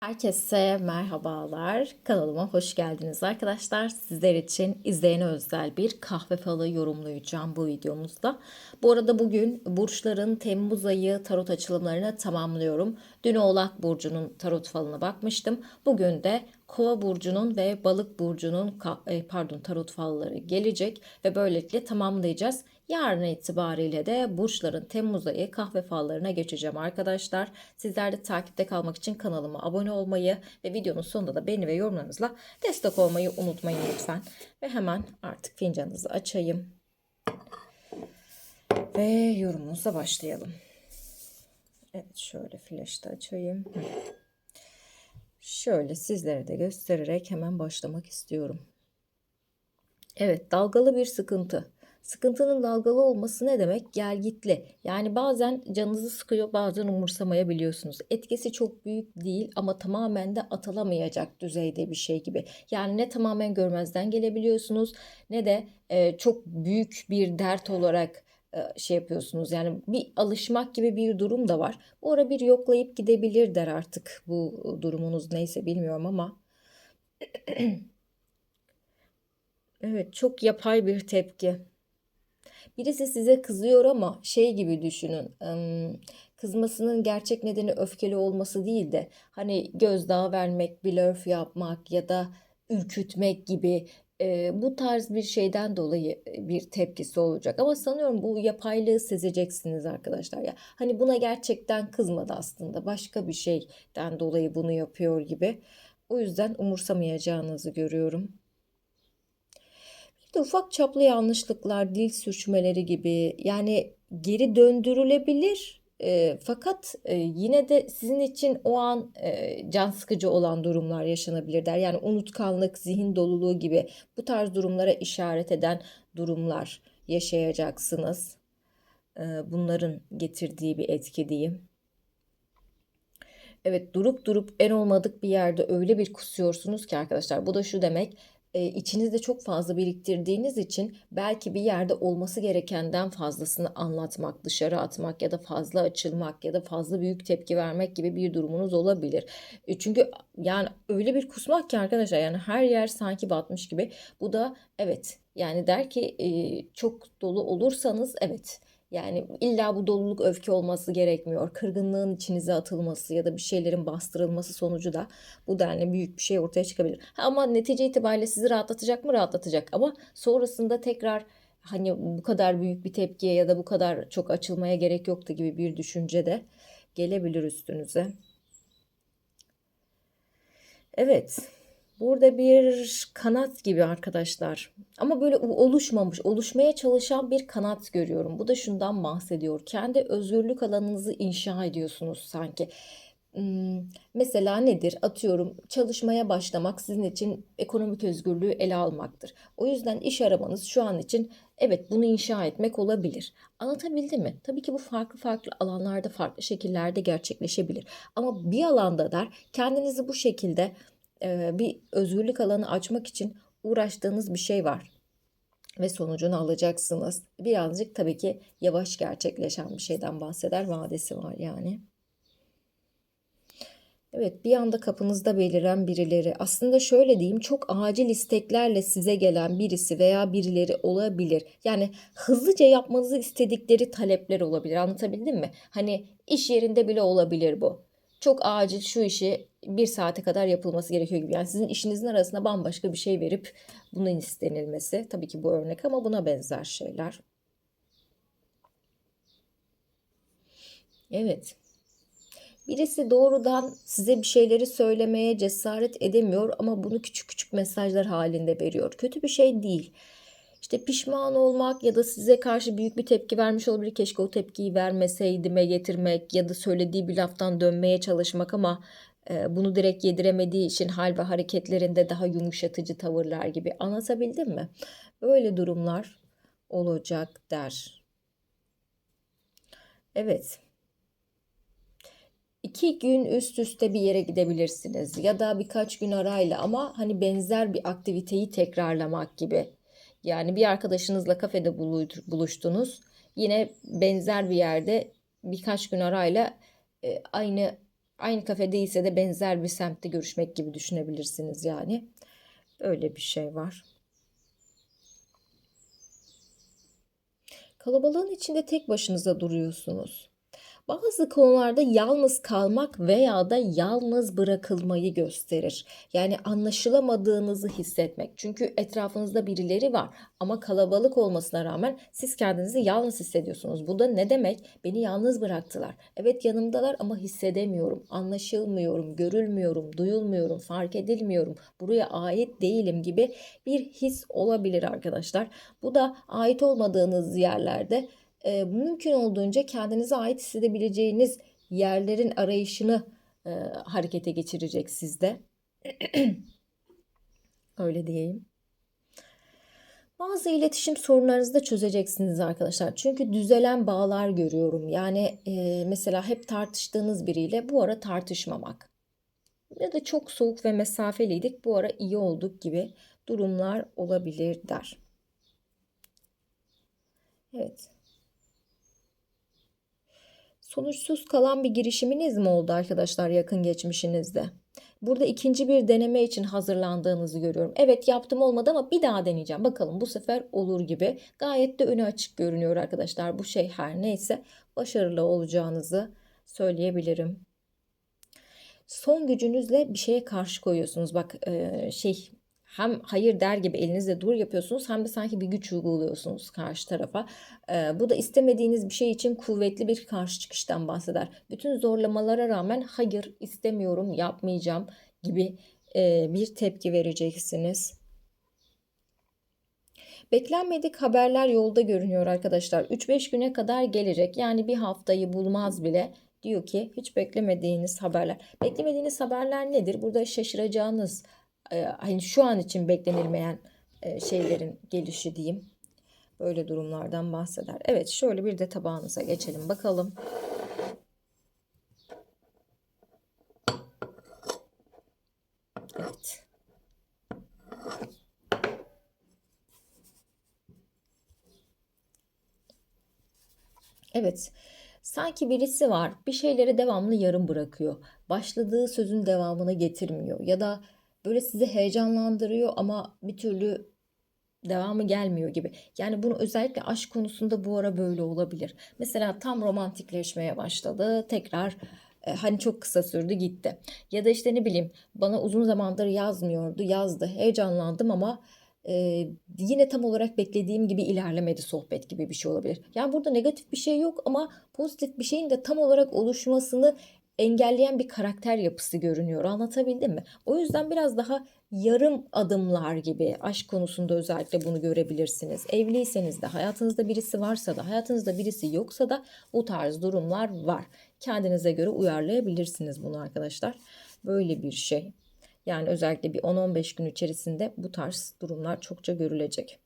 Herkese merhabalar. Kanalıma hoş geldiniz arkadaşlar. Sizler için izleyene özel bir kahve falı yorumlayacağım bu videomuzda. Bu arada bugün burçların Temmuz ayı tarot açılımlarını tamamlıyorum. Dün Oğlak Burcu'nun tarot falına bakmıştım. Bugün de Kova burcunun ve Balık burcunun e, pardon tarot falları gelecek ve böylelikle tamamlayacağız. Yarın itibariyle de burçların Temmuz ayı kahve fallarına geçeceğim arkadaşlar. Sizler de takipte kalmak için kanalıma abone olmayı ve videonun sonunda da beğeni ve yorumlarınızla destek olmayı unutmayın lütfen. Ve hemen artık fincanınızı açayım. Ve yorumumuza başlayalım. Evet şöyle flash'ta açayım. Şöyle sizlere de göstererek hemen başlamak istiyorum. Evet dalgalı bir sıkıntı. Sıkıntının dalgalı olması ne demek? Gelgitli. Yani bazen canınızı sıkıyor bazen umursamayabiliyorsunuz. Etkisi çok büyük değil ama tamamen de atılamayacak düzeyde bir şey gibi. Yani ne tamamen görmezden gelebiliyorsunuz ne de e, çok büyük bir dert olarak e, şey yapıyorsunuz. Yani bir alışmak gibi bir durum da var. Bu ara bir yoklayıp gidebilir der artık bu durumunuz neyse bilmiyorum ama. Evet çok yapay bir tepki. Birisi size kızıyor ama şey gibi düşünün. Kızmasının gerçek nedeni öfkeli olması değil de hani gözdağı vermek, blöf yapmak ya da ürkütmek gibi e, bu tarz bir şeyden dolayı bir tepkisi olacak. Ama sanıyorum bu yapaylığı sezeceksiniz arkadaşlar ya. Hani buna gerçekten kızmadı aslında. Başka bir şeyden dolayı bunu yapıyor gibi. O yüzden umursamayacağınızı görüyorum. De ufak çaplı yanlışlıklar, dil sürçmeleri gibi yani geri döndürülebilir. E, fakat e, yine de sizin için o an e, can sıkıcı olan durumlar yaşanabilir der. Yani unutkanlık, zihin doluluğu gibi bu tarz durumlara işaret eden durumlar yaşayacaksınız. E, bunların getirdiği bir etki diyeyim. Evet durup durup en olmadık bir yerde öyle bir kusuyorsunuz ki arkadaşlar. Bu da şu demek e, içinizde çok fazla biriktirdiğiniz için belki bir yerde olması gerekenden fazlasını anlatmak, dışarı atmak ya da fazla açılmak ya da fazla büyük tepki vermek gibi bir durumunuz olabilir. E, çünkü yani öyle bir kusmak ki arkadaşlar yani her yer sanki batmış gibi. Bu da evet yani der ki e, çok dolu olursanız evet yani illa bu doluluk öfke olması gerekmiyor. Kırgınlığın içinize atılması ya da bir şeylerin bastırılması sonucu da bu denli büyük bir şey ortaya çıkabilir. Ha, ama netice itibariyle sizi rahatlatacak mı? Rahatlatacak. Ama sonrasında tekrar hani bu kadar büyük bir tepkiye ya da bu kadar çok açılmaya gerek yoktu gibi bir düşünce de gelebilir üstünüze. Evet. Burada bir kanat gibi arkadaşlar. Ama böyle oluşmamış, oluşmaya çalışan bir kanat görüyorum. Bu da şundan bahsediyor. Kendi özgürlük alanınızı inşa ediyorsunuz sanki. Hmm, Mesela nedir? Atıyorum çalışmaya başlamak sizin için ekonomik özgürlüğü ele almaktır. O yüzden iş aramanız şu an için evet bunu inşa etmek olabilir. Anlatabildim mi? Tabii ki bu farklı farklı alanlarda farklı şekillerde gerçekleşebilir. Ama bir alanda der kendinizi bu şekilde bir özgürlük alanı açmak için uğraştığınız bir şey var ve sonucunu alacaksınız. Birazcık tabii ki yavaş gerçekleşen bir şeyden bahseder. Vadesi var yani. Evet, bir anda kapınızda beliren birileri. Aslında şöyle diyeyim, çok acil isteklerle size gelen birisi veya birileri olabilir. Yani hızlıca yapmanızı istedikleri talepler olabilir. Anlatabildim mi? Hani iş yerinde bile olabilir bu. Çok acil şu işi bir saate kadar yapılması gerekiyor gibi. Yani sizin işinizin arasında bambaşka bir şey verip bunun istenilmesi. Tabii ki bu örnek ama buna benzer şeyler. Evet. Birisi doğrudan size bir şeyleri söylemeye cesaret edemiyor ama bunu küçük küçük mesajlar halinde veriyor. Kötü bir şey değil. İşte pişman olmak ya da size karşı büyük bir tepki vermiş olabilir. Keşke o tepkiyi vermeseydime getirmek ya da söylediği bir laftan dönmeye çalışmak ama bunu direkt yediremediği için hal ve hareketlerinde daha yumuşatıcı tavırlar gibi. Anlatabildim mi? Böyle durumlar olacak der. Evet. İki gün üst üste bir yere gidebilirsiniz ya da birkaç gün arayla ama hani benzer bir aktiviteyi tekrarlamak gibi. Yani bir arkadaşınızla kafede buluştunuz. Yine benzer bir yerde birkaç gün arayla e, aynı Aynı kafe değilse de benzer bir semtte görüşmek gibi düşünebilirsiniz yani. Öyle bir şey var. Kalabalığın içinde tek başınıza duruyorsunuz. Bazı konularda yalnız kalmak veya da yalnız bırakılmayı gösterir. Yani anlaşılamadığınızı hissetmek. Çünkü etrafınızda birileri var ama kalabalık olmasına rağmen siz kendinizi yalnız hissediyorsunuz. Bu da ne demek? Beni yalnız bıraktılar. Evet yanımdalar ama hissedemiyorum, anlaşılmıyorum, görülmüyorum, duyulmuyorum, fark edilmiyorum. Buraya ait değilim gibi bir his olabilir arkadaşlar. Bu da ait olmadığınız yerlerde e, mümkün olduğunca kendinize ait hissedebileceğiniz yerlerin arayışını e, harekete geçirecek sizde. Öyle diyeyim. Bazı iletişim sorunlarınızı da çözeceksiniz arkadaşlar. Çünkü düzelen bağlar görüyorum. Yani e, mesela hep tartıştığınız biriyle bu ara tartışmamak. Ya da çok soğuk ve mesafeliydik. Bu ara iyi olduk gibi durumlar olabilir der. Evet. Sonuçsuz kalan bir girişiminiz mi oldu arkadaşlar yakın geçmişinizde? Burada ikinci bir deneme için hazırlandığınızı görüyorum. Evet yaptım olmadı ama bir daha deneyeceğim. Bakalım bu sefer olur gibi. Gayet de önü açık görünüyor arkadaşlar. Bu şey her neyse başarılı olacağınızı söyleyebilirim. Son gücünüzle bir şeye karşı koyuyorsunuz. Bak şey hem hayır der gibi elinizle dur yapıyorsunuz hem de sanki bir güç uyguluyorsunuz karşı tarafa. Ee, bu da istemediğiniz bir şey için kuvvetli bir karşı çıkıştan bahseder. Bütün zorlamalara rağmen hayır istemiyorum yapmayacağım gibi e, bir tepki vereceksiniz. Beklenmedik haberler yolda görünüyor arkadaşlar. 3-5 güne kadar gelecek. Yani bir haftayı bulmaz bile. Diyor ki hiç beklemediğiniz haberler. Beklemediğiniz haberler nedir? Burada şaşıracağınız e, hani şu an için beklenilmeyen e, şeylerin gelişi diyeyim. Böyle durumlardan bahseder. Evet şöyle bir de tabağınıza geçelim bakalım. Evet. Evet. Sanki birisi var. Bir şeyleri devamlı yarım bırakıyor. Başladığı sözün devamını getirmiyor ya da böyle sizi heyecanlandırıyor ama bir türlü devamı gelmiyor gibi. Yani bunu özellikle aşk konusunda bu ara böyle olabilir. Mesela tam romantikleşmeye başladı. Tekrar e, hani çok kısa sürdü gitti. Ya da işte ne bileyim bana uzun zamandır yazmıyordu. Yazdı. Heyecanlandım ama e, yine tam olarak beklediğim gibi ilerlemedi sohbet gibi bir şey olabilir. Yani burada negatif bir şey yok ama pozitif bir şeyin de tam olarak oluşmasını engelleyen bir karakter yapısı görünüyor. Anlatabildim mi? O yüzden biraz daha yarım adımlar gibi aşk konusunda özellikle bunu görebilirsiniz. Evliyseniz de hayatınızda birisi varsa da hayatınızda birisi yoksa da bu tarz durumlar var. Kendinize göre uyarlayabilirsiniz bunu arkadaşlar. Böyle bir şey. Yani özellikle bir 10-15 gün içerisinde bu tarz durumlar çokça görülecek.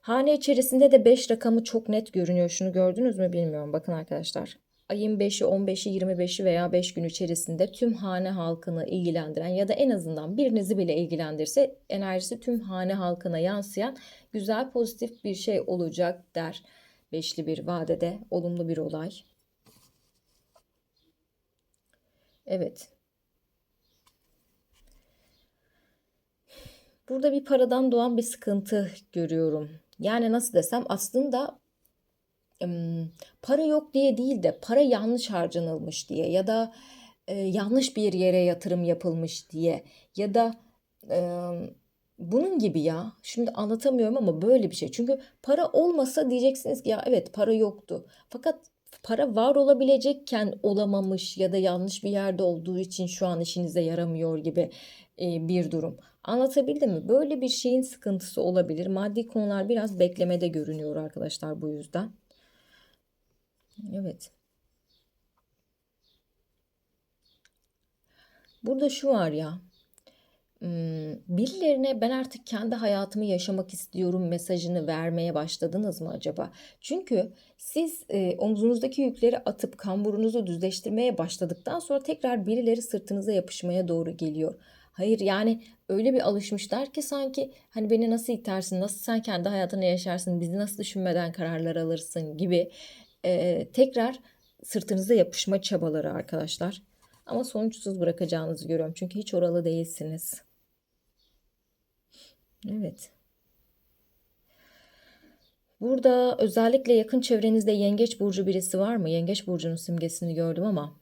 Hane içerisinde de 5 rakamı çok net görünüyor. Şunu gördünüz mü bilmiyorum. Bakın arkadaşlar ayın 5'i, 15'i, 25'i veya 5 gün içerisinde tüm hane halkını ilgilendiren ya da en azından birinizi bile ilgilendirse enerjisi tüm hane halkına yansıyan güzel pozitif bir şey olacak der. Beşli bir vadede olumlu bir olay. Evet. Burada bir paradan doğan bir sıkıntı görüyorum. Yani nasıl desem aslında para yok diye değil de para yanlış harcanılmış diye ya da e, yanlış bir yere yatırım yapılmış diye ya da bunun gibi ya şimdi anlatamıyorum ama böyle bir şey. Çünkü para olmasa diyeceksiniz ki ya evet para yoktu. Fakat para var olabilecekken olamamış ya da yanlış bir yerde olduğu için şu an işinize yaramıyor gibi e, bir durum. Anlatabildim mi? Böyle bir şeyin sıkıntısı olabilir. Maddi konular biraz beklemede görünüyor arkadaşlar bu yüzden. Evet. Burada şu var ya. Birilerine ben artık kendi hayatımı yaşamak istiyorum mesajını vermeye başladınız mı acaba? Çünkü siz e, omzunuzdaki yükleri atıp kamburunuzu düzleştirmeye başladıktan sonra tekrar birileri sırtınıza yapışmaya doğru geliyor. Hayır yani öyle bir alışmışlar ki sanki hani beni nasıl itersin, nasıl sen kendi hayatını yaşarsın, bizi nasıl düşünmeden kararlar alırsın gibi e, tekrar sırtınıza yapışma çabaları arkadaşlar. Ama sonuçsuz bırakacağınızı görüyorum. Çünkü hiç oralı değilsiniz. Evet. Burada özellikle yakın çevrenizde yengeç burcu birisi var mı? Yengeç burcunun simgesini gördüm ama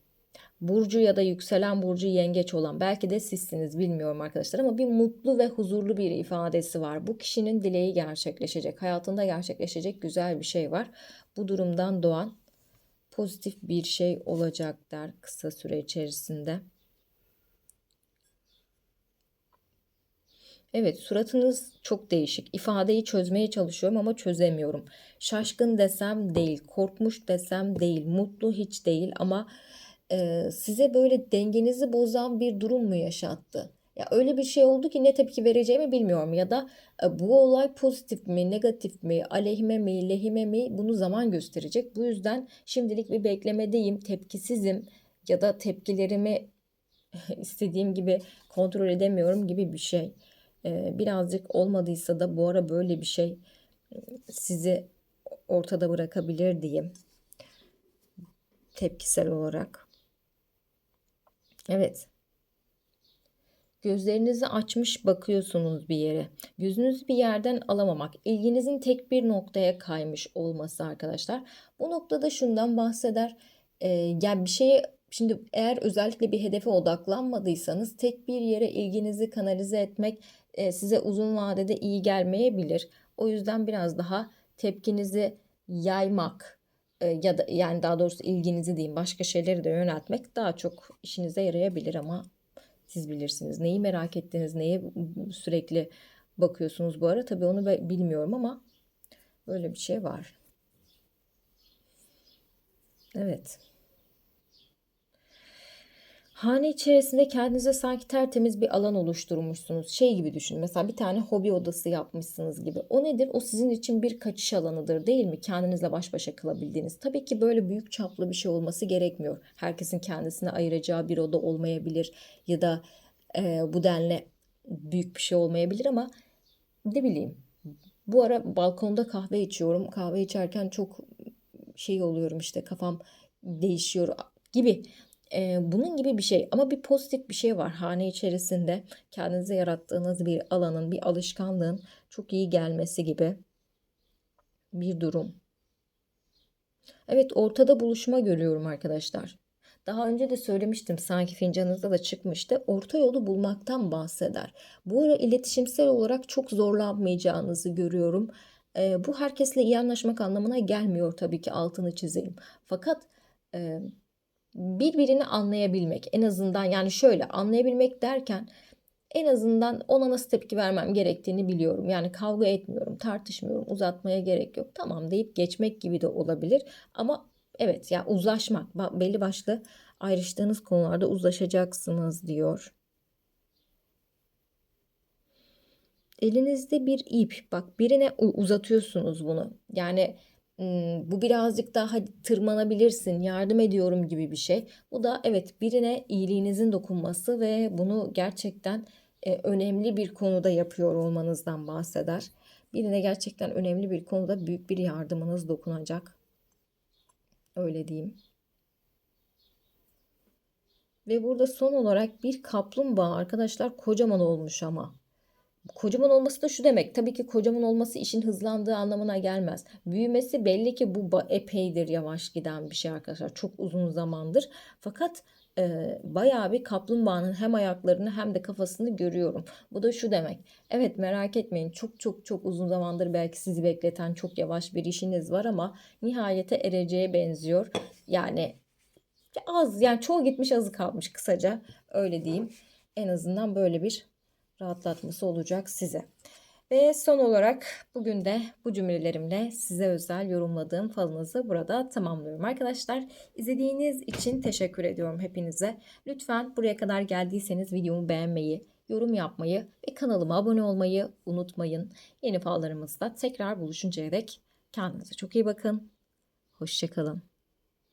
burcu ya da yükselen burcu yengeç olan belki de sizsiniz bilmiyorum arkadaşlar ama bir mutlu ve huzurlu bir ifadesi var. Bu kişinin dileği gerçekleşecek. Hayatında gerçekleşecek güzel bir şey var. Bu durumdan doğan pozitif bir şey olacak der kısa süre içerisinde. Evet, suratınız çok değişik. İfadeyi çözmeye çalışıyorum ama çözemiyorum. Şaşkın desem değil, korkmuş desem değil, mutlu hiç değil ama e, size böyle dengenizi bozan bir durum mu yaşattı? Ya öyle bir şey oldu ki ne tepki vereceğimi bilmiyorum ya da e, bu olay pozitif mi, negatif mi, aleyhime mi, lehime mi bunu zaman gösterecek. Bu yüzden şimdilik bir beklemedeyim, tepkisizim ya da tepkilerimi istediğim gibi kontrol edemiyorum gibi bir şey. E, birazcık olmadıysa da bu ara böyle bir şey sizi ortada bırakabilir diyeyim. Tepkisel olarak. Evet. Gözlerinizi açmış bakıyorsunuz bir yere. Gözünüzü bir yerden alamamak, ilginizin tek bir noktaya kaymış olması arkadaşlar. Bu noktada şundan bahseder. Ee, yani bir şeye şimdi eğer özellikle bir hedefe odaklanmadıysanız tek bir yere ilginizi kanalize etmek e, size uzun vadede iyi gelmeyebilir. O yüzden biraz daha tepkinizi yaymak ya da yani daha doğrusu ilginizi diyeyim başka şeyleri de yöneltmek daha çok işinize yarayabilir ama siz bilirsiniz. Neyi merak ettiniz, neye sürekli bakıyorsunuz bu ara tabii onu bilmiyorum ama böyle bir şey var. Evet. Hane içerisinde kendinize sanki tertemiz bir alan oluşturmuşsunuz. Şey gibi düşünün. Mesela bir tane hobi odası yapmışsınız gibi. O nedir? O sizin için bir kaçış alanıdır değil mi? Kendinizle baş başa kalabildiğiniz. Tabii ki böyle büyük çaplı bir şey olması gerekmiyor. Herkesin kendisine ayıracağı bir oda olmayabilir ya da e, bu denli büyük bir şey olmayabilir ama ne bileyim. Bu ara balkonda kahve içiyorum. Kahve içerken çok şey oluyorum işte kafam değişiyor gibi. Ee, bunun gibi bir şey ama bir pozitif bir şey var hane içerisinde kendinize yarattığınız bir alanın bir alışkanlığın çok iyi gelmesi gibi bir durum. Evet ortada buluşma görüyorum arkadaşlar. Daha önce de söylemiştim sanki fincanınızda da çıkmıştı. Orta yolu bulmaktan bahseder. Bu ara iletişimsel olarak çok zorlanmayacağınızı görüyorum. E, bu herkesle iyi anlaşmak anlamına gelmiyor tabii ki altını çizeyim. Fakat e, birbirini anlayabilmek en azından yani şöyle anlayabilmek derken en azından ona nasıl tepki vermem gerektiğini biliyorum. Yani kavga etmiyorum, tartışmıyorum, uzatmaya gerek yok. Tamam deyip geçmek gibi de olabilir. Ama evet ya yani uzlaşmak belli başlı ayrıştığınız konularda uzlaşacaksınız diyor. Elinizde bir ip bak birine uzatıyorsunuz bunu. Yani bu birazcık daha tırmanabilirsin, yardım ediyorum gibi bir şey. Bu da evet birine iyiliğinizin dokunması ve bunu gerçekten e, önemli bir konuda yapıyor olmanızdan bahseder. Birine gerçekten önemli bir konuda büyük bir yardımınız dokunacak. Öyle diyeyim. Ve burada son olarak bir kaplumbağa arkadaşlar kocaman olmuş ama. Kocaman olması da şu demek. Tabii ki kocaman olması işin hızlandığı anlamına gelmez. Büyümesi belli ki bu epeydir yavaş giden bir şey arkadaşlar. Çok uzun zamandır. Fakat e, bayağı bir kaplumbağanın hem ayaklarını hem de kafasını görüyorum. Bu da şu demek. Evet merak etmeyin çok çok çok uzun zamandır belki sizi bekleten çok yavaş bir işiniz var ama nihayete ereceğe benziyor. Yani az yani çoğu gitmiş azı kalmış kısaca öyle diyeyim. En azından böyle bir rahatlatması olacak size. Ve son olarak bugün de bu cümlelerimle size özel yorumladığım falınızı burada tamamlıyorum. Arkadaşlar izlediğiniz için teşekkür ediyorum hepinize. Lütfen buraya kadar geldiyseniz videomu beğenmeyi, yorum yapmayı ve kanalıma abone olmayı unutmayın. Yeni fallarımızda tekrar buluşuncaya dek kendinize çok iyi bakın. Hoşçakalın.